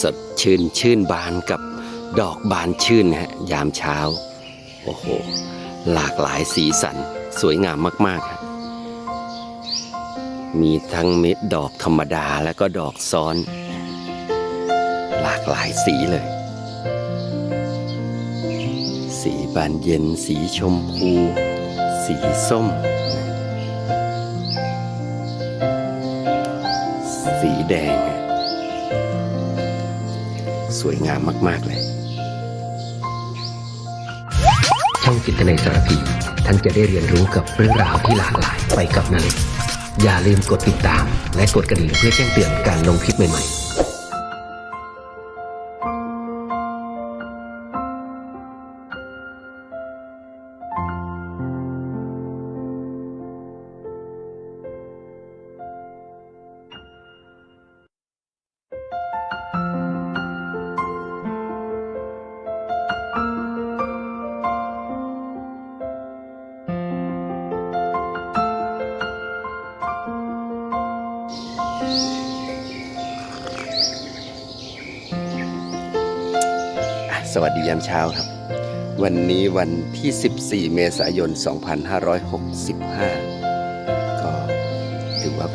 สดชื่นชื่นบานกับดอกบานชื่นฮะยามเช้า โอ้โห หลากหลายสีสันสวยงามมากๆฮะมีทั้งเม็ดดอกธรรมดาแล้วก็ดอกซ้อน หลากหลายสีเลย สีบานเย็น สีชมพู สีส้ม สีแดง สวยงามมาก ๆ เลย ช่องจิตในสารพีท่านจะได้เรียนรู้กับเรื่องราวที่หลากหลายไปกับนาเล็กอย่าลืมกดติดตาม และกดกระดิ่งเพื่อแจ้งเตือนการลงคลิปใหม่ ๆ สวัสดียามเช้าครับ วันนี้วันที่ 14 เมษายน 2565 ก็ถือว่า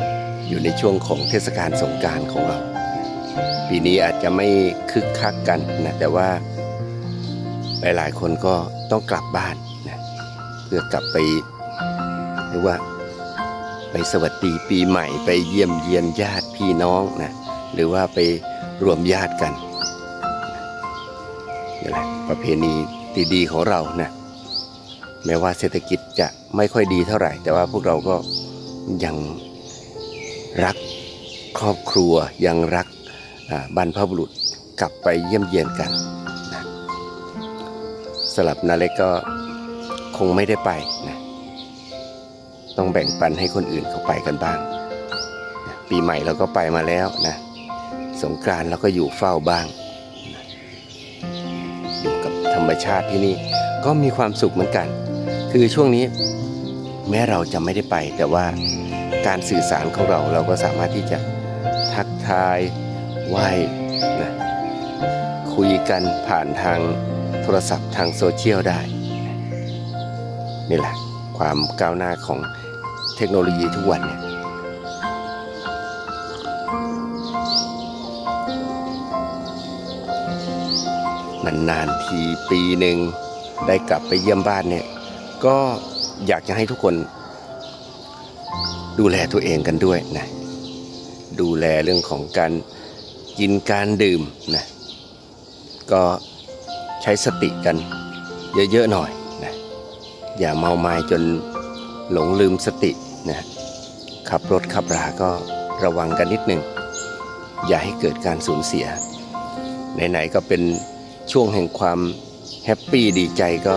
อยู่ในช่วงของเทศกาลสงการของเรา ปีนี้อาจจะไม่คึกคักกันนะแต่ว่าหลายๆ คนก็ต้องกลับบ้านนะเพื่อกลับไปหรือว่าไปสวัสดีปีใหม่ไปเยี่ยมเยียนญาติพี่น้องนะหรือว่าไปรวมญาติกัน นี่แหละประเพณีดีๆของเรานะแม้ว่าเศรษฐกิจจะไม่ค่อยดีเท่าไหร่ แต่ว่าพวกเราก็ยังรักครอบครัวยังรักบรรพบุรุษกลับไปเยี่ยมเยียนกันนะสลับนาเล็กก็คงไม่ได้ไปนะต้องแบ่งปันให้คนอื่นเขาไปกันบ้างนะปีใหม่เราก็ไปมาแล้วนะสงกรานต์เราก็อยู่เฝ้าบ้าง มชาติที่นี่ก็มีความสุขเหมือนกัน คือช่วงนี้แม้เราจะไม่ได้ไป แต่ว่าการสื่อสารของเราเราก็สามารถที่จะทักทายไหว้นะคุยกันผ่านทางโทรศัพท์ทางโซเชียลได้ นี่แหละ ความก้าวหน้าของเทคโนโลยีทุกวันเนี่ย นานๆทีปีหนึ่งได้กลับไปเยี่ยมบ้านเนี่ยก็อยากจะให้ทุกคน ดูแลตัวเองกันด้วยนะดูแลเรื่องของการกินการดื่มนะก็ใช้สติกันเยอะๆหน่อยนะอย่าเมาไม้จนหลงลืมสตินะขับรถขับราก็ระวังกันนิดหนึ่งอย่าให้เกิดการสูญเสียไหนๆก็เป็น ช่วงแห่งความแฮปปี้ดีใจก็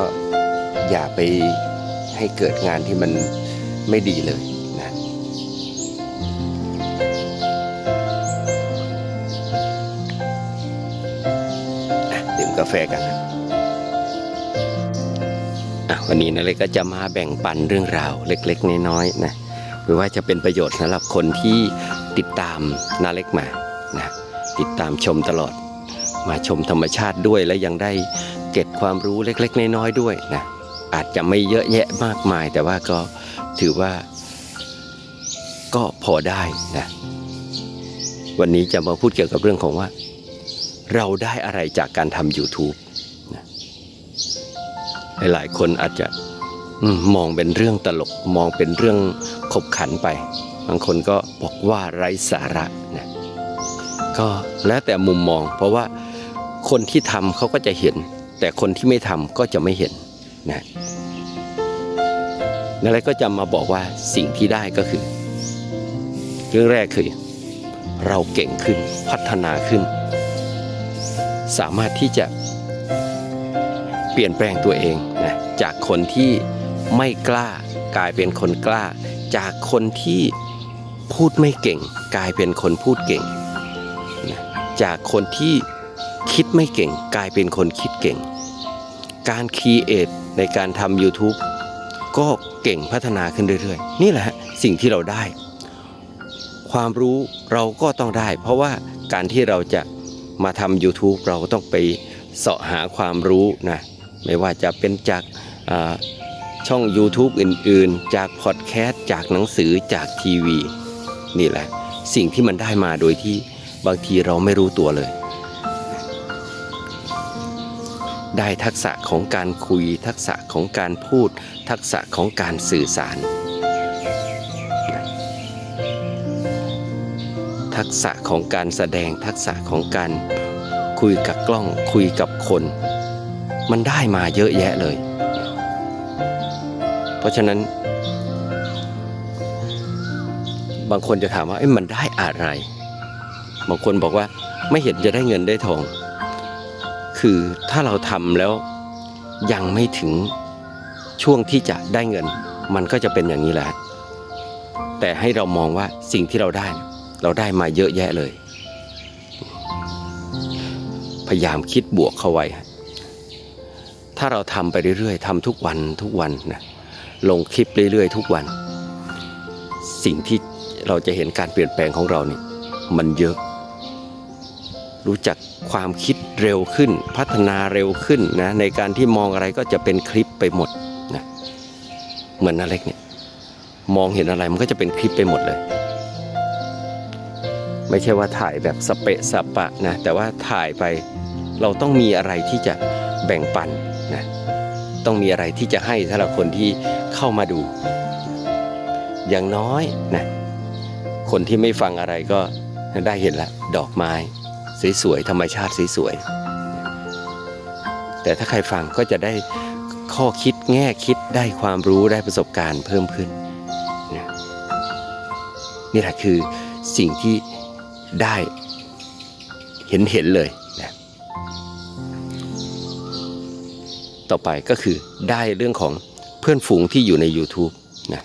อย่าไปให้เกิดงานที่มันไม่ดีเลยนะดื่มกาแฟกันวันนี้นะเลยก็จะมาแบ่งปันเรื่องราวเล็กๆ น้อยๆนะหรือว่าจะเป็นประโยชน์สำหรับคนที่ติดตามนาเล็กมานะติดตามชมตลอด มาชมธรรมชาติด้วยและยังได้เก็บความรู้เล็ก ๆ น้อยๆด้วยนะอาจจะไม่เยอะแยะมากมาย แต่ว่าก็ถือว่าก็พอได้นะวันนี้จะมาพูดเกี่ยวกับเรื่องของว่า เราได้อะไรจากการทำ YouTube นะหลายๆคนอาจจะมองเป็นเรื่องตลกมองเป็นเรื่องขบขันไป บางคนก็บอกว่าไร้สาระนะก็แล้วแต่มุมมอง เพราะว่า คนที่ทำเขาก็จะเห็น แต่คนที่ไม่ทำก็จะไม่เห็นนะนั่นแหละก็จะมาบอกว่าสิ่งที่ได้ก็คือ เรื่องแรกคือ เราเก่งขึ้นพัฒนาขึ้น สามารถที่จะเปลี่ยนแปลงตัวเองนะจากคนที่ไม่กล้ากลายเป็นคนกล้า จากคนที่พูดไม่เก่ง กลายเป็นคนพูดเก่ง จากคนที่ คิดไม่เก่งกลายเป็นคนคิดเก่ง การคีเอทในการทำ YouTube ก็เก่งพัฒนาขึ้นเรื่อยๆ นี่แหละสิ่งที่เราได้ ความรู้เราก็ต้องได้ เพราะว่าการที่เราจะมาทำ YouTube เราก็ต้องไปเสาะหาความรู้นะไม่ว่าจะเป็นจากช่อง YouTube อื่นๆ จากพอดแคสต์จากหนังสือจากทีวี นี่แหละ สิ่งที่มันได้มาโดยที่บางทีเราไม่รู้ตัวเลย ได้ทักษะของการคุย ทักษะของการพูด ทักษะของการสื่อสาร ทักษะของการแสดงทักษะของการคุยกับกล้องคุยกับคน มันได้มาเยอะแยะเลย เพราะฉะนั้น บางคนจะถามว่าเอ้ยมันได้อะไร บางคนบอกว่าไม่เห็นจะได้เงินได้ทอง คือถ้าเราทำแล้วยังไม่ถึงช่วงที่จะได้เงิน มันก็จะเป็นอย่างนี้แหละ แต่ให้เรามองว่าสิ่งที่เราได้ เราได้มาเยอะแยะเลย พยายามคิดบวกเข้าไว้ ถ้าเราทำไปเรื่อยๆทำทุกวันทุกวันนะลงคลิปเรื่อยๆ ทุกวัน สิ่งที่เราจะเห็นการเปลี่ยนแปลงของเราเนี่ยมันเยอะ รู้จักความคิด เร็วขึ้น พัฒนาเร็วขึ้นนะในการที่มองอะไรก็จะเป็นคลิปไปหมดนะเหมือนนาเล็กเนี่ยมองเห็นอะไรมันก็จะเป็นคลิปไปหมดเลย ไม่ใช่ว่าถ่ายแบบสเปะสปะนะแต่ว่าถ่ายไปเราต้องมีอะไรที่จะแบ่งปันนะต้องมีอะไรที่จะให้สำหรับคนที่เข้ามาดู อย่างน้อยนะคนที่ไม่ฟังอะไรก็ได้เห็นละดอกไม้ สวยๆธรรมชาติสวยๆแต่ถ้าใครฟังก็จะได้ข้อคิดแง่คิดได้ความรู้ได้ประสบการณ์เพิ่มขึ้น นี่แหละคือสิ่งที่ได้เห็นเห็นเลยนะต่อไปก็คือได้เรื่องของเพื่อนฝูงที่อยู่ใน YouTube นะ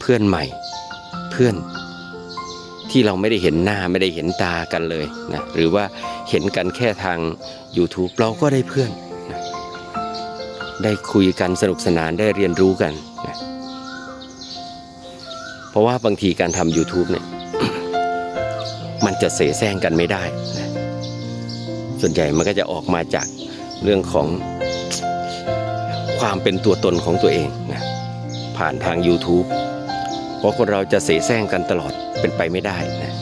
เพื่อนใหม่เพื่อน ที่เราไม่ได้เห็นหน้าไม่ได้เห็นตากันเลยนะหรือว่าเห็นกันแค่ทาง YouTube เราก็ได้เพื่อนนะได้คุยกันสนุกสนานได้เรียนรู้กันนะเพราะว่าบางทีการทำ YouTube เนี่ยมันจะเสแสร้งกันไม่ได้นะส่วนใหญ่มันก็จะออกมาจากเรื่องของความเป็นตัวตนของตัวเองนะผ่านทาง YouTube เพราะคนเราจะเสแสร้งกันตลอด เป็นไปไม่ได้นะ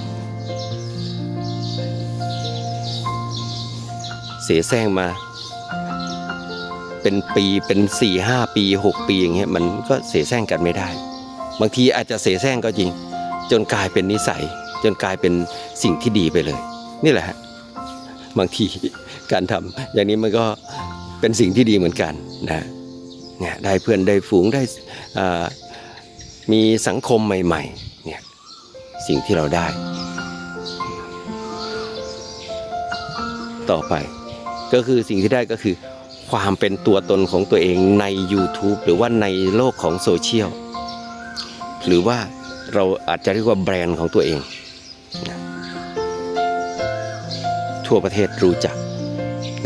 เสแสร้งมา เป็นปีเป็น4ี่ห้าปีหกปีอย่างเงี้ยมันก็เสแสร้งกันไม่ได้ บางทีอาจจะเสแสร้งก็จริง จนกลายเป็นนิสัย จนกลายเป็นสิ่งที่ดีไปเลย นี่แหละฮะบางทีการทำอย่างนี้มันก็เป็นสิ่งที่ดีเหมือนกันนะเนี่ยได้เพื่อนได้ฝูงได้อ่ามีสังคมใหม่ๆเนี่ย สิ่งที่เราได้ ต่อไปก็คือสิ่งที่ได้ก็คือ ความเป็นตัวตนของตัวเองใน YouTube หรือว่าในโลกของโซเชียลหรือว่าเราอาจจะเรียกว่าแบรนด์ของตัวเอง ทั่วประเทศรู้จัก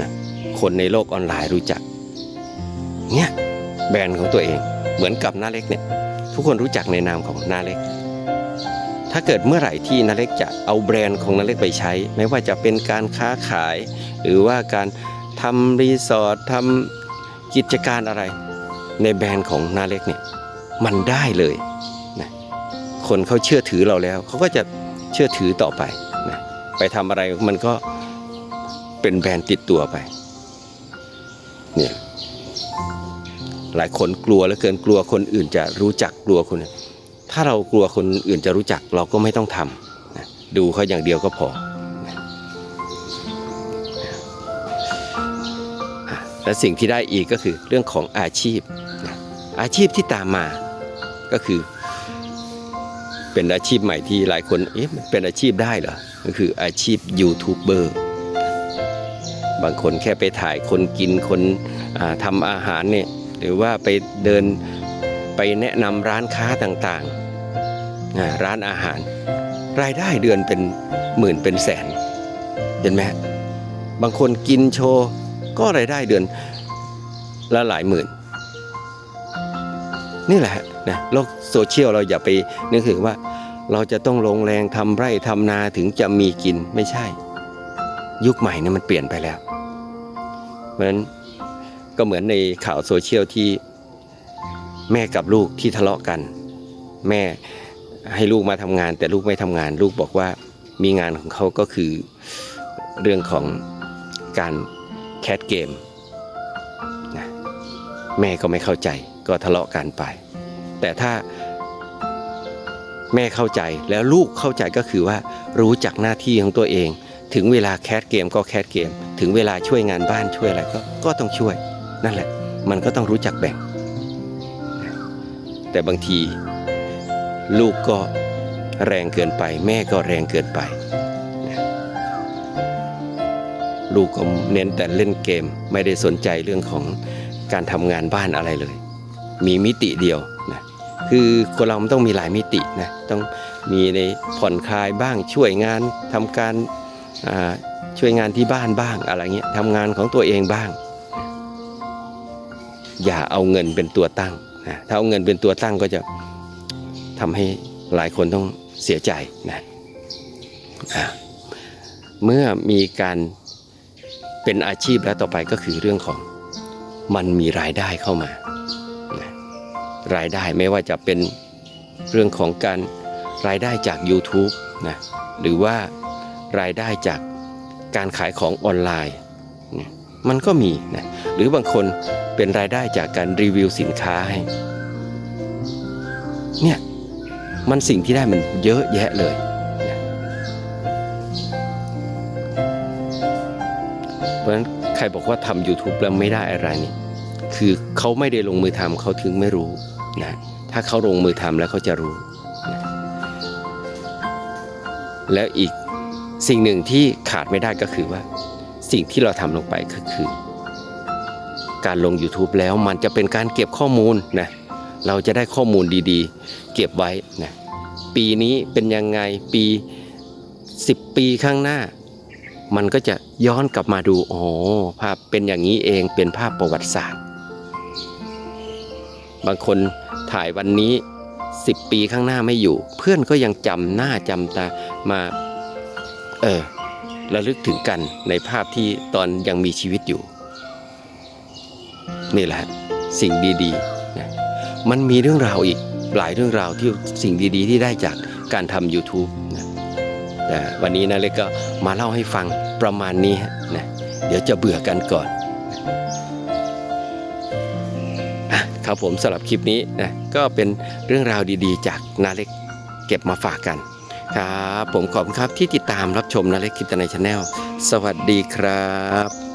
นะคนในโลกออนไลน์รู้จักเนี่ยแบรนด์ของตัวเองเหมือนกับหน้าเล็กเนี่ยทุกคนรู้จักในนามของหน้าเล็ก ถ้าเกิดเมื่อไหร่ที่นาเล็กจะเอาแบรนด์ของนาเล็กไปใช้ ไม่ว่าจะเป็นการค้าขาย หรือว่าการทำรีสอร์ททำกิจการอะไร ในแบรนด์ของนาเล็กเนี่ยมันได้เลยนะคนเขาเชื่อถือเราแล้ว เขาก็จะเชื่อถือต่อไปนะไปทำอะไรมันก็เป็นแบรนด์ติดตัวไปเนี่ยหลายคนกลัวเหลือเกินกลัวคนอื่นจะรู้จักกลัวคนอื่น ถ้าเรากลัวคนอื่นจะรู้จักเราก็ไม่ต้องทำนะดูเขาอย่างเดียวก็พอนะและสิ่งที่ได้อีกก็คือเรื่องของอาชีพนะอาชีพที่ตามมาก็คือ เป็นอาชีพใหม่ที่หลายคนเอ๊ะมันเป็นอาชีพได้เหรอก็คืออาชีพยูทูบเบอร์บางคนแค่ไปถ่ายคนกินคนทำอาหารเนี่ยหรือว่าไปเดินไปแนะนำร้านค้าต่างๆ ร้านอาหาร รายได้เดือนเป็นหมื่นเป็นแสน เห็นไหมบางคนกินโชว์ก็รายได้เดือนละหลายหมื่น นี่แหละนะโลกโซเชียลเราอย่าไปนึกถึงว่า เราจะต้องลงแรงทำไร่ทำนาถึงจะมีกินไม่ใช่ ยุคใหม่นี่มันเปลี่ยนไปแล้วเพราะฉะนั้นก็เหมือนในข่าวโซเชียลที่แม่กับลูกที่ทะเลาะกัน แม่ ให้ลูกมาทำงาน แต่ลูกไม่ทำงาน ลูกบอกว่ามีงานของเขาก็คือเรื่องของการแคสเกมนะแม่ก็ไม่เข้าใจก็ทะเลาะกันไป แต่ถ้าแม่เข้าใจแล้วลูกเข้าใจก็คือว่ารู้จักหน้าที่ของตัวเอง ถึงเวลาแคสเกมก็แคสเกม ถึงเวลาช่วยงานบ้านช่วยอะไรก็ก็ต้องช่วย นั่นแหละ มันก็ต้องรู้จักแบ่ง แต่บางที ลูกก็แรงเกินไป แม่ก็แรงเกินไป ลูกก็เน้นแต่เล่นเกมไม่ได้สนใจเรื่องของการทำงานบ้านอะไรเลย มีมิติเดียวนะคือคนเรามันต้องมีหลายมิตินะต้องมีในผ่อนคลายบ้างช่วยงานทำการช่วยงานที่บ้านบ้างอะไรเงี้ยทำงานของตัวเองบ้าง อย่าเอาเงินเป็นตัวตั้งนะถ้าเอาเงินเป็นตัวตั้งก็จะ ทำให้หลายคนต้องเสียใจนะเมื่อมีการเป็นอาชีพแล้วต่อไปก็คือเรื่องของมันมีรายได้เข้ามานะรายได้ไม่ว่าจะเป็นเรื่องของการรายได้จาก YouTube นะหรือว่ารายได้จากการขายของออนไลน์นะมันก็มีนะหรือบางคนเป็นรายได้จากการรีวิวสินค้าให้เนี่ย มันสิ่งที่ได้มันเยอะแยะเลย เพราะฉะนั้นใครบอกว่าทำ YouTube แล้วไม่ได้อะไรนี่คือเขาไม่ได้ลงมือทำเขาถึงไม่รู้นะถ้าเขาลงมือทำแล้วเขาจะรู้นะแล้วอีกสิ่งหนึ่งที่ขาดไม่ได้ก็คือว่า สิ่งที่เราทำลงไปก็คือ การลง YouTube แล้วมันจะเป็นการเก็บข้อมูลนะ เราจะได้ข้อมูลดีๆ เก็บไว้นะปีนี้เป็นยังไงปี 10 ปีข้างหน้า มันก็จะย้อนกลับมาดูโอ้ภาพเป็นอย่างนี้เองเป็นภาพประวัติศาสตร์ บางคนถ่ายวันนี้ 10 ปีข้างหน้าไม่อยู่ เพื่อนก็ยังจำหน้าจำตามาเออระลึกถึงกันในภาพที่ตอนยังมีชีวิตอยู่ นี่แหละสิ่งดีๆนะ มันมีเรื่องราวอีกหลายเรื่องราวที่สิ่งดีๆ ที่ได้จากการทำ YouTube นะแต่วันนี้นะเล็กก็มาเล่าให้ฟังประมาณนี้นะเดี๋ยวจะเบื่อกันก่อนครับผมสำหรับคลิปนี้นะก็เป็นเรื่องราวดีๆ จากนาเล็กเก็บมาฝากกันครับผมขอบคุณครับที่ติดตามรับชมนาเล็กคลิปในชาแนลสวัสดีครับ